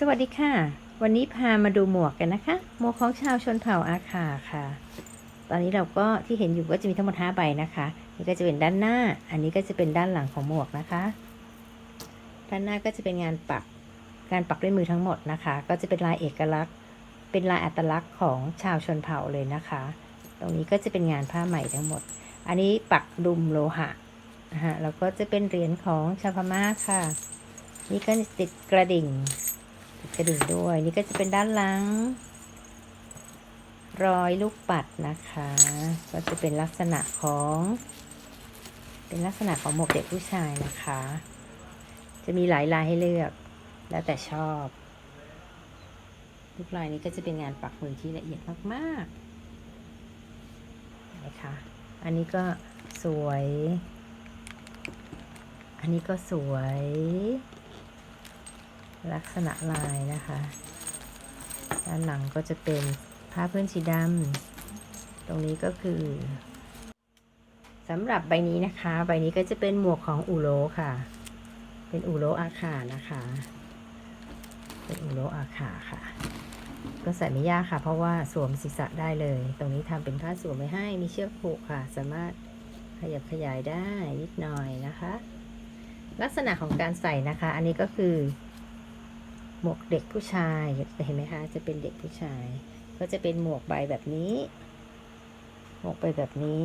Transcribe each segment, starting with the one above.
สวัสดีค่ะ วันนี้พามาดูหมวกกันนะคะ หมวกของชาวชนเผ่าอาคาค่ะ ตอนนี้เราก็ที่เห็นอยู่ก็จะมีทั้งหมด5ใบนะคะ นี่ก็จะเป็นด้านหน้า อันนี้ก็จะเป็นด้านหลังของหมวกนะคะ ด้านหน้าก็จะเป็นงานปัก การปักด้วยมือทั้งหมดนะคะ ก็จะเป็นลายเอกลักษณ์ เป็นลายอัตลักษณ์ของชาวชนเผ่าเลยนะคะ ตรงนี้ก็จะเป็นงานผ้าไหมทั้งหมด อันนี้ปักดุมโลหะนะฮะแล้วก็จะเป็นเหรียญของชาวพม่าค่ะ นี่ก็ติดกระดิ่ง ติดกระดิ่งด้วย นี่ก็จะเป็นด้านหลัง รอยลูกปัดนะคะ ก็จะเป็นลักษณะของ เป็นลักษณะของหมวกเด็กผู้ชายนะคะ จะมีหลายลายให้เลือก แล้วแต่ชอบทุกลายนี้ก็จะเป็นงานปักมือที่ละเอียดมากๆนะคะ อันนี้ก็สวย อันนี้ก็สวย ลักษณะลายนะคะ ด้านหลังก็จะเป็นผ้าพื้นสีดำตรงนี้ก็คือสำหรับใบนี้นะคะ ใบนี้ก็จะเป็นหมวกของอูโรค่ะ เป็นอูโรอาคานะคะ เป็นอูโรอาคาค่ะ ก็ใส่ไม่ยากค่ะ เพราะว่าสวมศีรษะได้เลย ตรงนี้ทำเป็นผ้าสวมไว้ให้ มีเชือกผูกค่ะ สามารถขยับขยายได้นิดหน่อยนะคะ ลักษณะของการใส่นะคะ อันนี้ก็คือ หมวกเด็กผู้ชายเห็นไหมคะจะเป็นเด็กผู้ชาย ก็จะเป็นหมวกใบแบบนี้ หมวกใบแบบนี้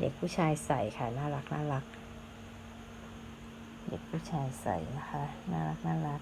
เด็กผู้ชายใส่ค่ะน่ารักน่ารัก เด็กผู้ชายใส่นะคะน่ารักน่ารัก